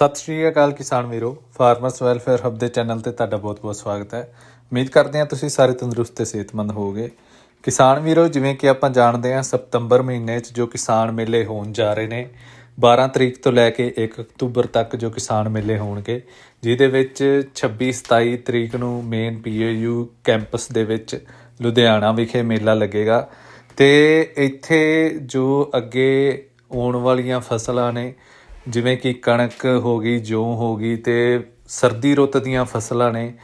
ਸਤਿ ਸ਼੍ਰੀ ਅਕਾਲ ਕਿਸਾਨ ਵੀਰੋ, ਫਾਰਮਰਸ ਵੈਲਫੇਅਰ ਹੱਬ ਦੇ ਚੈਨਲ ਤੇ ਤੁਹਾਡਾ ਬਹੁਤ-ਬਹੁਤ ਸਵਾਗਤ ਹੈ। ਉਮੀਦ ਕਰਦੇ ਹਾਂ ਤੁਸੀਂ ਸਾਰੇ ਤੰਦਰੁਸਤ ਤੇ ਸਿਹਤਮੰਦ ਹੋਵੋਗੇ। ਕਿਸਾਨ ਵੀਰੋ, ਜਿਵੇਂ ਕਿ ਆਪਾਂ ਜਾਣਦੇ ਹਾਂ ਸਤੰਬਰ ਮਹੀਨੇ 'ਚ ਜੋ ਕਿਸਾਨ ਮੇਲੇ ਹੋਣ ਜਾ ਰਹੇ ਨੇ 12 ਤਰੀਕ ਤੋਂ ਲੈ ਕੇ 1 ਅਕਤੂਬਰ ਤੱਕ ਜੋ ਕਿਸਾਨ ਮੇਲੇ ਹੋਣਗੇ, ਜਿਹਦੇ ਵਿੱਚ 26 27 ਤਰੀਕ ਨੂੰ ਮੇਨ ਪੀਏਯੂ ਕੈਂਪਸ ਦੇ ਵਿੱਚ ਲੁਧਿਆਣਾ ਵਿਖੇ ਮੇਲਾ ਲੱਗੇਗਾ। ਤੇ ਇੱਥੇ ਜੋ ਅੱਗੇ ਆਉਣ ਵਾਲੀਆਂ ਫਸਲਾਂ ਨੇ ਜਿਵੇਂ ਕਿ ਕਣਕ ਹੋ ਗਈ, ਜੌਂ ਹੋ ਗਈ ਤੇ ਸਰਦੀ ਰੁੱਤ ਦੀਆਂ ਫਸਲਾਂ ਨੇ,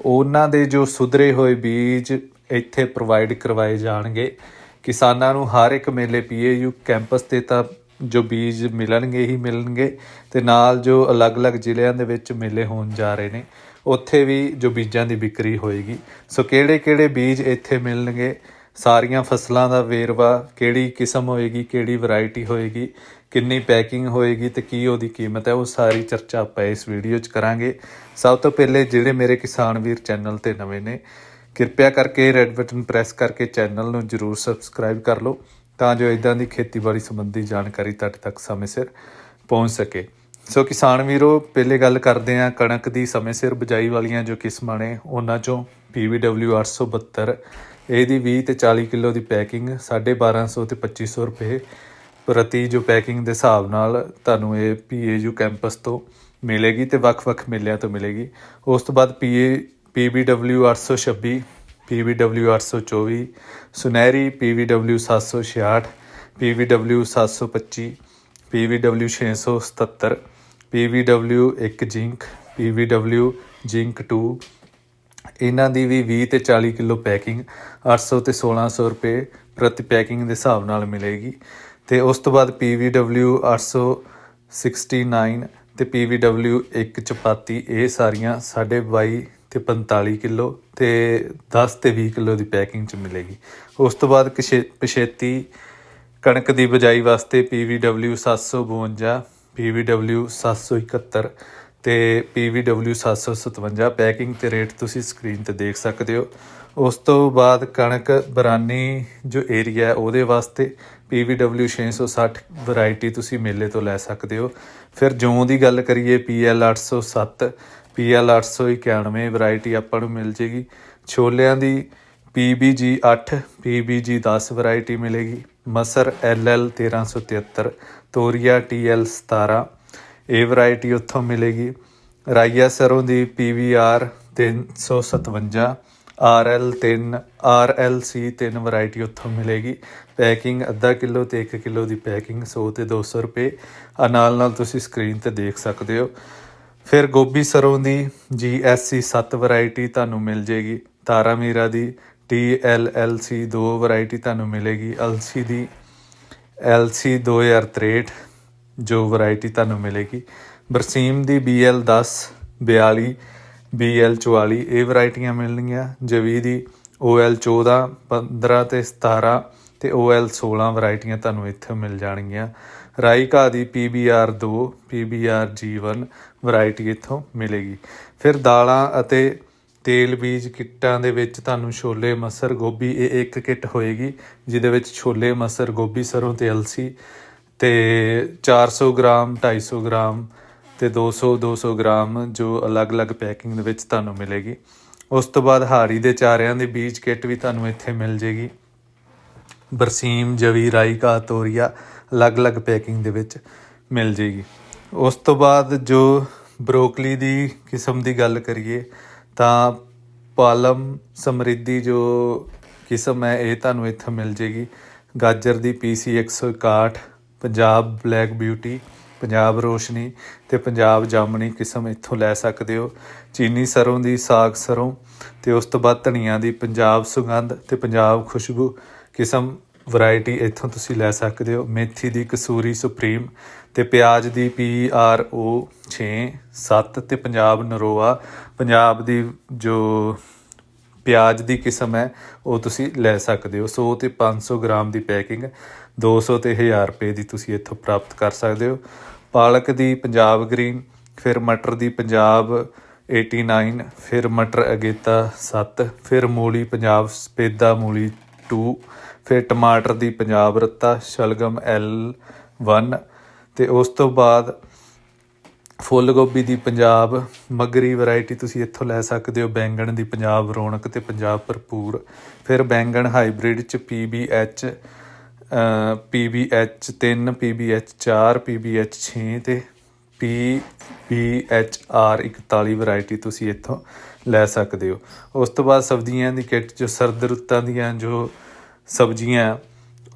ਉਹਨਾਂ ਦੇ ਜੋ ਸੁਧਰੇ ਹੋਏ ਬੀਜ ਇੱਥੇ ਪ੍ਰੋਵਾਈਡ ਕਰਵਾਏ ਜਾਣਗੇ। ਕਿਸਾਨਾਂ ਨੂੰ ਹਰ ਇੱਕ ਮੇਲੇ ਪੀਏਯੂ ਕੈਂਪਸ ਤੇ ਤਾਂ ਜੋ ਬੀਜ ਮਿਲਣਗੇ ਹੀ ਮਿਲਣਗੇ ਤੇ ਨਾਲ ਜੋ ਅਲੱਗ-ਅਲੱਗ ਜ਼ਿਲ੍ਹਿਆਂ ਦੇ ਵਿੱਚ ਮੇਲੇ ਹੋਣ ਜਾ ਰਹੇ ਨੇ, ਉੱਥੇ ਵੀ ਜੋ ਬੀਜਾਂ ਦੀ ਵਿਕਰੀ ਹੋਏਗੀ। ਸੋ ਕਿਹੜੇ-ਕਿਹੜੇ ਬੀਜ ਇੱਥੇ ਮਿਲਣਗੇ ਸਾਰੀਆਂ ਫਸਲਾਂ ਦਾ ਵੇਰਵਾ ਕਿਹੜੀ ਕਿਸਮ ਹੋਏਗੀ, ਕਿਹੜੀ ਵੈਰਾਈਟੀ ਹੋਏਗੀ, ਕਿੰਨੀ ਪੈਕਿੰਗ ਹੋਏਗੀ ਤੇ ਕੀ ਉਹਦੀ ਕੀਮਤ ਹੈ, ਉਹ ਸਾਰੀ ਚਰਚਾ ਆਪਾਂ ਇਸ ਵੀਡੀਓ 'ਚ ਕਰਾਂਗੇ। ਸਭ ਤੋਂ ਪਹਿਲੇ ਜਿਹੜੇ ਮੇਰੇ ਕਿਸਾਨ ਵੀਰ ਚੈਨਲ ਤੇ ਨਵੇਂ ਨੇ, ਕਿਰਪਾ ਕਰਕੇ ਰੈੱਡ ਬਟਨ ਪ੍ਰੈਸ ਕਰਕੇ ਚੈਨਲ ਨੂੰ ਜਰੂਰ ਸਬਸਕ੍ਰਾਈਬ ਕਰ ਲਓ, ਤਾਂ ਜੋ ਇਦਾਂ ਦੀ ਖੇਤੀਬਾੜੀ ਸੰਬੰਧੀ ਜਾਣਕਾਰੀ ਤੁਹਾਡੇ ਤੱਕ ਸਮੇਂ ਸਿਰ ਪਹੁੰਚ ਸਕੇ। ਸੋ ਕਿਸਾਨ ਵੀਰੋ, ਪਹਿਲੇ ਗੱਲ ਕਰਦੇ ਹਾਂ ਕਣਕ ਦੀ ਸਮੇਂ ਸਿਰ ਬਜਾਈ ਵਾਲੀਆਂ ਜੋ ਕਿਸਮਾਂ ਨੇ, ਉਹਨਾਂ ਚੋਂ PVW 872 ਇਹਦੀ 20 ਤੇ 40 ਕਿਲੋ ਦੀ ਪੈਕਿੰਗ 1250 ਤੇ 2500 ਰੁਪਏ ਪ੍ਰਤੀ ਜੋ ਪੈਕਿੰਗ ਦੇ ਹਿਸਾਬ ਨਾਲ ਤੁਹਾਨੂੰ ਇਹ PAU ਕੈਂਪਸ ਤੋਂ ਮਿਲੇਗੀ ਤੇ ਵੱਖ-ਵੱਖ ਮੇਲਿਆਂ ਤੋਂ ਮਿਲੇਗੀ। ਉਸ ਤੋਂ ਬਾਅਦ PA PBW 826 PBW 824 ਸੁਨਹਿਰੀ PBW 766 PBW 725 PBW 677 PBW 1 zinc PBW zinc 2 ਇਹਨਾਂ ਦੀ ਵੀ 20 ਤੇ 40 ਕਿਲੋ ਪੈਕਿੰਗ 800 ਤੇ 1600 ਰੁਪਏ ਪ੍ਰਤੀ ਪੈਕਿੰਗ ਦੇ ਹਿਸਾਬ ਨਾਲ ਮਿਲੇਗੀ ਤੇ ਉਸ ਤੋਂ ਬਾਅਦ PVW 869 ਤੇ PVW 1 ਚਪਾਤੀ ਇਹ ਸਾਰੀਆਂ 22 ਤੇ 45 ਕਿਲੋ ਤੇ 10 ਤੇ 20 ਕਿਲੋ ਦੀ ਪੈਕਿੰਗ ਚ ਮਿਲੇਗੀ। ਉਸ ਤੋਂ ਬਾਅਦ ਕਿਸ਼ੇ- ਪਛੇਤੀ ਕਣਕ ਦੀ ਬਜਾਈ ਵਾਸਤੇ PVW 752 PVW 771 ਤੇ PVW 757 ਪੈਕਿੰਗ ਤੇ ਰੇਟ ਤੁਸੀਂ ਸਕਰੀਨ ਤੇ ਦੇਖ ਸਕਦੇ ਹੋ। ਉਸ ਤੋਂ ਬਾਅਦ ਕਣਕ ਬਰਾਨੀ ਜੋ ਏਰੀਆ ਹੈ, ਉਹਦੇ ਵਾਸਤੇ PVW 660 ਵੈਰਾਈਟੀ ਤੁਸੀਂ ਮੇਲੇ ਤੋਂ ਲੈ ਸਕਦੇ ਹੋ। ਫਿਰ ਜੌਂ ਦੀ ਗੱਲ ਕਰੀਏ PL 807 PL 891 ਵੈਰਾਈਟੀ ਆਪਾਂ ਨੂੰ ਮਿਲ ਜੇਗੀ। ਛੋਲਿਆਂ ਦੀ PBG 8 PBG 10 ਵੈਰਾਈਟੀ ਮਿਲੇਗੀ। ਮਸਰ LL 1373 ਤੋਰੀਆ TL 17 ਇਹ ਵੈਰਾਈਟੀ ਉੱਥੋਂ ਮਿਲੇਗੀ। ਰਾਈਆ ਸਰੋਂ ਦੀ PVR 357 RL 3 RLC 3 ਵੈਰਾਈਟੀ ਉੱਥੋਂ ਮਿਲੇਗੀ। ਪੈਕਿੰਗ ਅੱਧਾ ਕਿਲੋ ਤੇ 1 ਕਿਲੋ ਦੀ ਪੈਕਿੰਗ 100 ਤੇ 200 ਰੁਪਏ। ਆ ਨਾਲ ਨਾਲ ਤੁਸੀਂ ਸਕਰੀਨ ਤੇ ਦੇਖ ਸਕਦੇ ਹੋ। ਫਿਰ ਗੋਭੀ ਸਰੋਂ ਦੀ GSC 7 ਵੈਰਾਈਟੀ ਤੁਹਾਨੂੰ ਮਿਲ ਜੇਗੀ। ਤਾਰਾ ਮੀਰਾ ਦੀ TLLC 2 ਵੈਰਾਈਟੀ ਤੁਹਾਨੂੰ ਮਿਲੇਗੀ। LC ਦੀ LC 2063 ਜੋ ਵੈਰਾਈਟੀ ਤੁਹਾਨੂੰ ਮਿਲੇਗੀ। ਬਰਸੀਮ ਦੀ BL 10 42 BL 44 ਇਹ ਵੈਰਾਈਟੀਆਂ ਮਿਲਣਗੀਆਂ। ਜਵੀ ਦੀ OL 14 15 ਤੇ 17 ਤੇ OL 16 ਵੈਰਾਈਟੀਆਂ ਤੁਹਾਨੂੰ ਇੱਥੇ ਮਿਲ ਜਾਣਗੀਆਂ। ਰਾਈ ਘਾਹ ਦੀ PBR 2 PBR G1 ਵੈਰਾਈਟੀ ਇੱਥੋਂ ਮਿਲੇਗੀ। ਫਿਰ ਦਾਲਾਂ ਅਤੇ ਤੇਲ ਬੀਜ ਕਿੱਟਾਂ ਦੇ ਵਿੱਚ ਤੁਹਾਨੂੰ ਛੋਲੇ, ਮਸਰ, ਗੋਭੀ, ਇਹ ਇੱਕ ਕਿੱਟ ਹੋਏਗੀ, ਜਿਹਦੇ ਵਿੱਚ ਛੋਲੇ, ਮਸਰ, ਗੋਭੀ, ਸਰੋਂ ਤੇ ਅਲਸੀ ਤੇ 400 ਗ੍ਰਾਮ 250 ਗ੍ਰਾਮ ਤੇ 200 200 ਗ੍ਰਾਮ ਜੋ ਅਲੱਗ-ਅਲੱਗ ਪੈਕਿੰਗ ਦੇ ਵਿੱਚ ਤੁਹਾਨੂੰ ਮਿਲੇਗੀ। ਉਸ ਤੋਂ ਬਾਅਦ ਹਾੜੀ ਦੇ ਚਾਰਿਆਂ ਦੀ ਬੀਜ ਕਿੱਟ ਵੀ ਤੁਹਾਨੂੰ ਇੱਥੇ ਮਿਲ ਜੇਗੀ। ਬਰਸੀਮ, ਜਵੀ ਰਾਈ ਕਾ ਤੋਰੀਆ ਅਲੱਗ-ਅਲੱਗ ਪੈਕਿੰਗ ਦੇ ਵਿੱਚ ਮਿਲ ਜੇਗੀ। ਉਸ ਤੋਂ ਬਾਅਦ ਜੋ ਬਰੋਕਲੀ ਦੀ ਕਿਸਮ ਦੀ ਗੱਲ ਕਰੀਏ ਤਾਂ ਪਾਲਮ ਸਮਰਿੱਧੀ ਜੋ ਕਿਸਮ ਹੈ, ਇਹ ਤੁਹਾਨੂੰ ਇੱਥੇ ਮਿਲ ਜੇਗੀ। ਗਾਜਰ ਦੀ PC 161 Punjab black beauty Punjab Roshni ਤੇ ਪੰਜਾਬ ਜਾਮਣੀ ਕਿਸਮ ਇੱਥੋਂ ਲੈ ਸਕਦੇ ਹੋ। ਚੀਨੀ ਸਰੋਂ ਦੀ ਸਾਗ ਸਰੋਂ ਤੇ ਉਸ ਤੋਂ ਬਾਅਦ ਧਨੀਆ ਦੀ ਪੰਜਾਬ ਸੁਗੰਧ ਤੇ ਪੰਜਾਬ ਖੁਸ਼ਬੂ ਕਿਸਮ ਵੈਰਾਈਟੀ ਇੱਥੋਂ ਤੁਸੀਂ ਲੈ ਸਕਦੇ ਹੋ। ਮੇਥੀ ਦੀ ਕਸੂਰੀ ਸੁਪਰੀਮ ਤੇ ਪਿਆਜ਼ ਦੀ ਪੀ ਆਰ ਓ 6 7 ਤੇ ਪੰਜਾਬ ਨਰੋਆ। ਪੰਜਾਬ ਦੀ ਜੋ ਪਿਆਜ਼ ਦੀ ਕਿਸਮ ਹੈ, ਉਹ ਤੁਸੀਂ ਲੈ ਸਕਦੇ ਹੋ। 100 ਤੇ 500 ਗ੍ਰਾਮ ਦੀ ਪੈਕਿੰਗ 200 ਤੇ 1000 ਰੁਪਏ ਦੀ ਤੁਸੀਂ ਇੱਥੋਂ ਪ੍ਰਾਪਤ ਕਰ ਸਕਦੇ ਹੋ। ਪਾਲਕ ਦੀ ਪੰਜਾਬ ਗ੍ਰੀਨ, ਫਿਰ ਮਟਰ ਦੀ ਪੰਜਾਬ 89 ਫਿਰ ਮਟਰ ਅਗੇਤਾ 7 ਫਿਰ ਮੂਲੀ ਪੰਜਾਬ ਸਪੇਦਾ ਮੂਲੀ 2 ਫਿਰ ਟਮਾਟਰ ਦੀ ਪੰਜਾਬ ਰੱਤਾ, ਸ਼ਲਗਮ L1 ਤੇ ਉਸ ਤੋਂ ਬਾਅਦ ਫੁੱਲ ਗੋਭੀ ਦੀ ਪੰਜਾਬ, ਮਗਰੀ ਵੈਰਾਈਟੀ ਤੁਸੀਂ ਇੱਥੋਂ ਲੈ ਸਕਦੇ ਹੋ, ਬੈਂਗਣ ਦੀ ਪੰਜਾਬ, ਰੌਣਕ ਤੇ ਪੰਜਾਬ ਭਰਪੂਰ। ਫਿਰ ਬੈਂਗਣ ਹਾਈਬ੍ਰਿਡ ਚ PBH ਅ PBH 3 PBH 4 PBH 6 ਤੇ PBHR 41 ਵੈਰਾਈਟੀ ਤੁਸੀਂ ਇੱਥੋਂ ਲੈ ਸਕਦੇ ਹੋ। ਉਸ ਤੋਂ ਬਾਅਦ ਸਬਜ਼ੀਆਂ ਦੀ ਕਿੱਟ ਜੋ ਸਰਦ ਰੁੱਤਾਂ ਦੀਆਂ ਜੋ ਸਬਜ਼ੀਆਂ,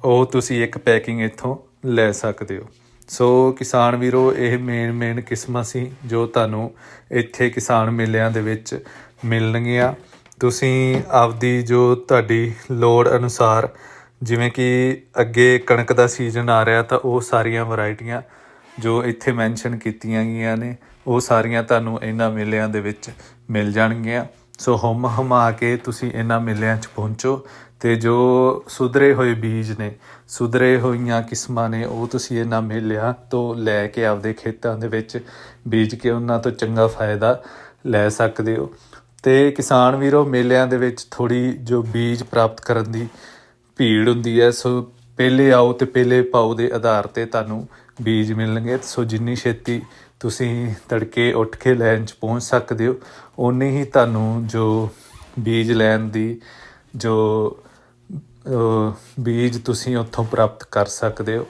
ਉਹ ਤੁਸੀਂ ਇੱਕ ਪੈਕਿੰਗ ਇੱਥੋਂ ਲੈ ਸਕਦੇ ਹੋ। ਸੋ ਕਿਸਾਨ ਵੀਰੋ, ਇਹ ਮੇਨ ਮੇਨ ਕਿਸਮਾਂ ਸੀ ਜੋ ਤੁਹਾਨੂੰ ਇੱਥੇ ਕਿਸਾਨ ਮੇਲਿਆਂ ਦੇ ਵਿੱਚ ਮਿਲਣਗੀਆਂ। ਤੁਸੀਂ ਆਪਦੀ ਜੋ ਤੁਹਾਡੀ ਲੋੜ ਅਨੁਸਾਰ ਜਿਵੇਂ ਕਿ ਅੱਗੇ ਕਣਕ ਦਾ ਸੀਜ਼ਨ ਆ ਰਿਹਾ ਤਾਂ ਉਹ ਸਾਰੀਆਂ ਵੈਰਾਈਟੀਆਂ ਜੋ ਇੱਥੇ ਮੈਂਸ਼ਨ ਕੀਤੀਆਂ ਗਈਆਂ ਨੇ, ਉਹ ਸਾਰੀਆਂ ਤੁਹਾਨੂੰ ਇਹਨਾਂ ਮੇਲਿਆਂ ਦੇ ਵਿੱਚ ਮਿਲ ਜਾਣਗੀਆਂ। ਸੋ ਹਮ ਹਮਾ ਕੇ ਤੁਸੀਂ ਇਹਨਾਂ ਮੇਲਿਆਂ 'ਚ ਪਹੁੰਚੋ ਤੇ ਜੋ ਸੁਧਰੇ ਹੋਏ ਬੀਜ ਨੇ, ਸੁਧਰੇ ਹੋਈਆਂ ਕਿਸਮਾਂ ਨੇ, ਉਹ ਤੁਸੀਂ ਇਹਨਾਂ ਮੇਲਿਆਂ ਤੋਂ ਲੈ ਕੇ ਆਪਦੇ ਖੇਤਾਂ ਦੇ ਵਿੱਚ ਬੀਜ ਕੇ ਉਹਨਾਂ ਤੋਂ ਚੰਗਾ ਫਾਇਦਾ ਲੈ ਸਕਦੇ ਹੋ। ਤੇ ਕਿਸਾਨ ਵੀਰੋ, ਮੇਲਿਆਂ ਦੇ ਵਿੱਚ ਥੋੜੀ ਜੋ ਬੀਜ ਪ੍ਰਾਪਤ ਕਰਨ ਦੀ ਭੀੜ ਹੁੰਦੀ ਹੈ, ਸੋ ਪਹਿਲੇ ਆਓ ਤੇ ਪਹਿਲੇ ਪਾਓ ਦੇ ਆਧਾਰ ਤੇ ਤੁਹਾਨੂੰ ਬੀਜ ਮਿਲਣਗੇ। ਸੋ ਜਿੰਨੀ ਛੇਤੀ ਤੁਸੀਂ ਤੜਕੇ ਉੱਠ ਕੇ ਲੈਣ ਚ ਪਹੁੰਚ ਸਕਦੇ ਹੋ, ਓਨੀ ਹੀ ਤੁਹਾਨੂੰ ਜੋ ਬੀਜ ਲੈਣ ਦੀ, ਜੋ ਬੀਜ ਤੁਸੀਂ ਉੱਥੋਂ ਪ੍ਰਾਪਤ ਕਰ ਸਕਦੇ ਹੋ।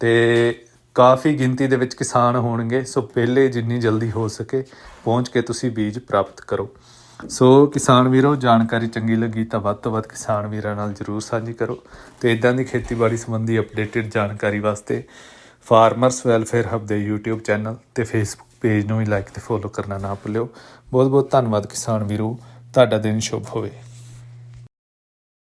ਤੇ ਕਾਫੀ ਗਿਣਤੀ ਦੇ ਵਿੱਚ ਕਿਸਾਨ ਹੋਣਗੇ। ਸੋ ਪਹਿਲੇ ਜਿੰਨੀ ਜਲਦੀ ਹੋ ਸਕੇ ਪਹੁੰਚ ਕੇ ਤੁਸੀਂ ਬੀਜ ਪ੍ਰਾਪਤ ਕਰੋ। ਸੋ ਕਿਸਾਨ ਵੀਰੋ, ਜਾਣਕਾਰੀ ਚੰਗੀ ਲੱਗੀ ਤਾਂ ਵੱਧ ਤੋਂ ਵੱਧ ਕਿਸਾਨ ਵੀਰਾਂ ਨਾਲ ਜਰੂਰ ਸਾਂਝੀ ਕਰੋ। ਤੇ ਇਦਾਂ ਦੀ ਖੇਤੀਬਾੜੀ ਸੰਬੰਧੀ ਅਪਡੇਟਡ ਜਾਣਕਾਰੀ ਵਾਸਤੇ ਫਾਰਮਰਸ ਵੈਲਫੇਅਰ ਹਬ ਦੇ YouTube ਚੈਨਲ ਤੇ Facebook ਪੇਜ ਨੂੰ ਵੀ ਲਾਈਕ ਤੇ ਫੋਲੋ ਕਰਨਾ ਨਾ ਭੁੱਲਿਓ। ਬਹੁਤ ਬਹੁਤ ਧੰਨਵਾਦ ਕਿਸਾਨ ਵੀਰੋ। ਤੁਹਾਡਾ ਦਿਨ ਸ਼ੁਭ ਹੋਵੇ।